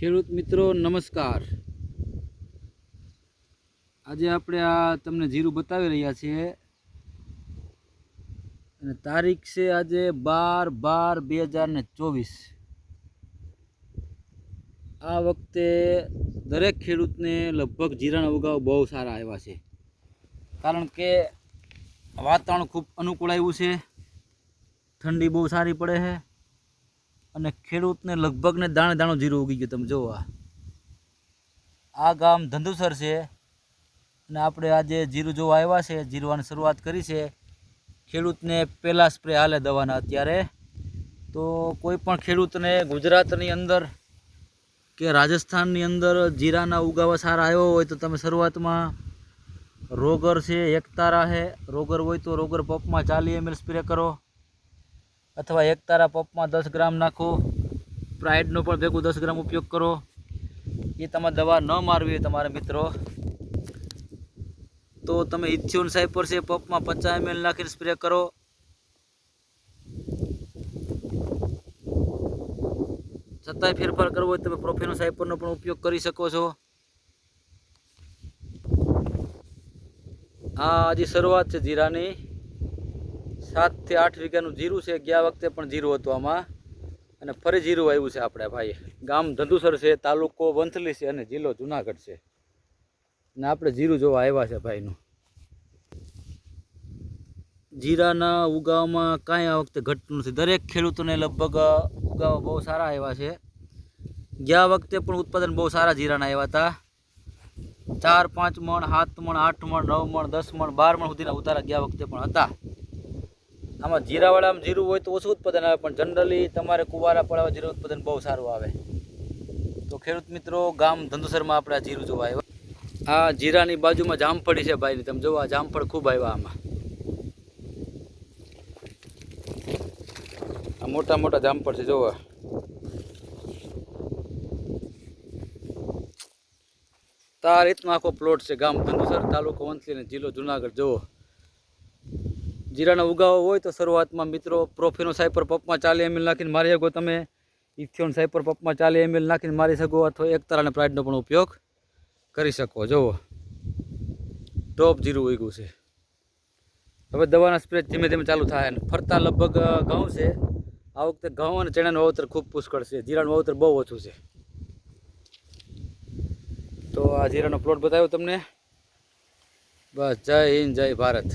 ખેડૂત મિત્રો, નમસ્કાર. આજે આપણે આ તમને જીરું બતાવી રહ્યા છીએ. અને તારીખ છે આજે બાર બાર બે હજાર ને ચોવીસ. આ વખતે દરેક ખેડૂતને લગભગ જીરાના ઉગાવ બહુ સારા આવ્યા છે. કારણ કે વાતાવરણ ખૂબ અનુકૂળ આવ્યું છે. ઠંડી બહુ સારી પડે છે. અને ખેડૂતને લગભગ ને દાણે દાણો જીરું ઉગી ગયું, તમે આ. આ ગામ ધંધુસર છે અને આપણે આજે જીરું જોવા આવ્યા છે, જીરવાની શરૂઆત કરી છે. ખેડૂતને પહેલાં સ્પ્રે હાલે દવાના અત્યારે. તો કોઈ પણ ખેડૂતને ગુજરાતની અંદર કે રાજસ્થાનની અંદર જીરાના ઉગાવા સારા આવ્યો હોય તો તમે શરૂઆતમાં રોગર છે, એકતારા છે. રોગર હોય તો રોગર પંપમાં ચાલી એમએલ સ્પ્રે કરો. અથવા એક તારા પપમાં દસ ગ્રામ નાખો. પ્રાઇડનો પણ ભેગું દસ ગ્રામ ઉપયોગ કરો. એ તમારે દવા ન મારવી હોય તમારા મિત્રો. તો તમે ઇથ્યુન સાઇપર છે, પપમાં પચાસ એમએલ નાખીને સ્પ્રે કરો. છતાંય ફેરફાર કરવો હોય તમે પ્રોફેનો સાઇપરનો પણ ઉપયોગ કરી શકો છો. આ હજી શરૂઆત છે જીરાની. સાતથી આઠ વીઘાનું જીરું છે, ગયા વખતે પણ જીરું હતું આમાં. અને ફરી જીરું આવ્યું છે આપણે ભાઈ. ગામ ધંધુસર છે, તાલુકો વંથલી છે અને જિલ્લો જુનાગઢ છે. ને આપણે જીરું જોવા આવ્યા છે ભાઈનું. જીરાના ઉગાવમાં કાંઈ આ વખતે ઘટતું નથી. દરેક ખેડૂતોને લગભગ ઉગાવ બહુ સારા આવ્યા છે. ગયા વખતે પણ ઉત્પાદન બહુ સારા જીરાના આવ્યા હતા. ચાર, પાંચ મણ, સાત મણ, આઠ મણ, નવ મણ, દસ મણ, બાર મણ સુધીના ઉતારા ગયા વખતે પણ હતા. આમાં જીરાવાળામાં જીરું હોય તો ઓછું ઉત્પાદન આવે, પણ જનરલી તમારે કુવારા પડવા જીરું ઉત્પાદન બહુ સારું આવે. તો ખેડૂત મિત્રો, ગામ ધંધુસરમાં આપણે આ જીરું જોવા આવ્યા. આ જીરાની બાજુમાં જામફળી છે ભાઈની, તમે જોવા જામફળ ખૂબ આવ્યા આમાં. આ મોટા મોટા જામફળ છે, જોવા. તો આ રીતનો આખો પ્લોટ છે ગામ ધંધુસર તાલુકો વંથલી અને જિલ્લો જુનાગઢ, જોવો. જીરાનો ઉગાવો હોય તો શરૂઆતમાં મિત્રો પ્રોફીનો સાયપર પપમાં ચાલી એમએલ નાખીને મારી શકો તમે. ઇથિયોન સાયપર પપમાં ચાલી એમએલ નાખીને મારી શકો અથવા એક તારાના પ્રાઇડનો પણ ઉપયોગ કરી શકો. જુઓ. ટોપ જીરું ઉગ્યું છે. હવે દવાના સ્પ્રે ધીમે ધીમે ચાલુ થાય અને ફરતા લગભગ ઘઉં છે. આ વખતે ઘઉં અને ચણાનું વાવતર ખૂબ પુષ્કળ છે. જીરાનું વાવતર બહુ ઓછું છે. તો આ જીરાનો પ્લોટ બતાવ્યો તમને. બસ જય હિન્દ, જય ભારત.